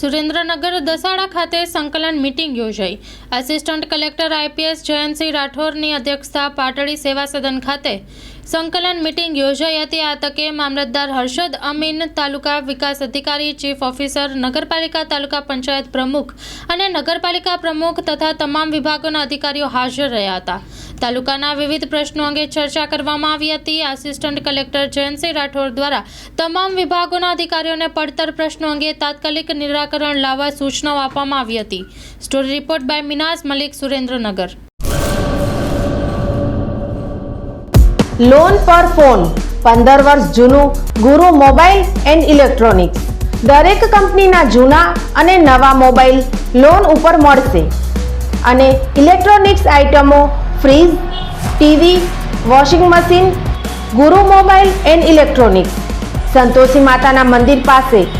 સુરેન્દ્રનગર દસાડા ખાતે સંકલન મીટિંગ યોજાઈ. આસિસ્ટન્ટ કલેક્ટર આઈપીએસ જયંતસિંહ રાઠોરની અધ્યક્ષતા પાટડી સેવા સદન ખાતે સંકલન મીટિંગ યોજાઈ હતી. આ તકે મામલતદાર હર્ષદ અમીન, તાલુકા વિકાસ અધિકારી, ચીફ ઓફિસર, નગરપાલિકા, તાલુકા પંચાયત પ્રમુખ અને નગરપાલિકા પ્રમુખ તથા તમામ વિભાગોના અધિકારીઓ હાજર રહ્યા હતા. તાલુકાના વિવિધ પ્રશ્નો અંગે ચર્ચા કરવામાં આવી હતી. આસિસ્ટન્ટ કલેક્ટર જયંતસિંહ રાઠોડ દ્વારા તમામ વિભાગોના અધિકારીઓને પડતર પ્રશ્નો અંગે તાત્કાલિક નિરાકરણ લાવવા સૂચનાઓ આપવામાં આવી હતી. Story report by Minas Malik Surendranagar. Loan પર ફોન પંદર વર્ષ જૂનું, ગુરુ મોબાઈલ એન્ડ ઇલેક્ટ્રોનિક્સ. દરેક કંપનીના જૂના અને નવા મોબાઈલ લોન ઉપર મળશે. અને ઇલેક્ટ્રોનિક્સ આઇટમો fridge, TV, washing machine, Guru mobile and electronics. Santoshi માતાના મંદિર પાસે